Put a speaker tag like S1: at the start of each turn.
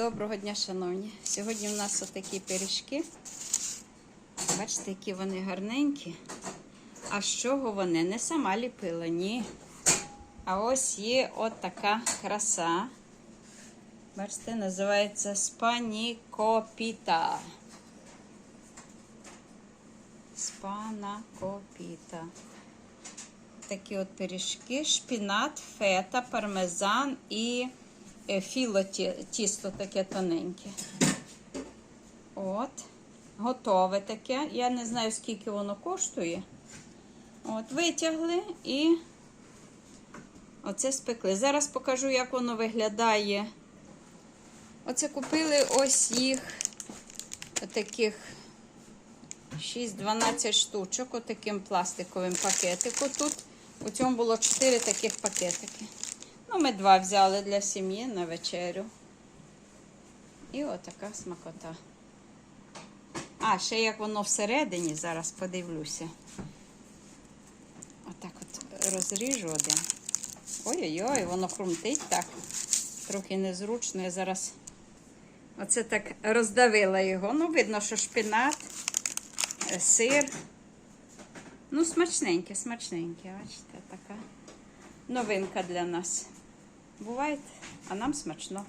S1: Доброго дня, шановні. Сьогодні в нас отакі пиріжки. Бачите, які вони гарненькі. А з чого вони? Не сама ліпила, ні. А ось є от краса. Бачите, називається спанікопіта. Спанакопіта. Такі от пиріжки, шпінат, фета, пармезан і філо тісто таке тоненьке. От. Готове таке. Я не знаю, скільки воно коштує. От, витягли і оце спекли. Зараз покажу, як воно виглядає. Оце купили ось їх таких 6-12 штучок, отаким пластиковим пакетику. Тут у цьому було 4 таких пакетики. Ну, ми два взяли для сім'ї на вечерю. І отака смакота. А, ще як воно всередині, зараз подивлюся. Отак от розріжу один. Ой-ой-ой, воно хрумтить так. Трохи незручно. Я зараз оце так роздавила його. Ну, видно, що шпинат, е, сир. Ну, смачненьке, смачненьке. Бачите, така новинка для нас. Буває, а нам смачно.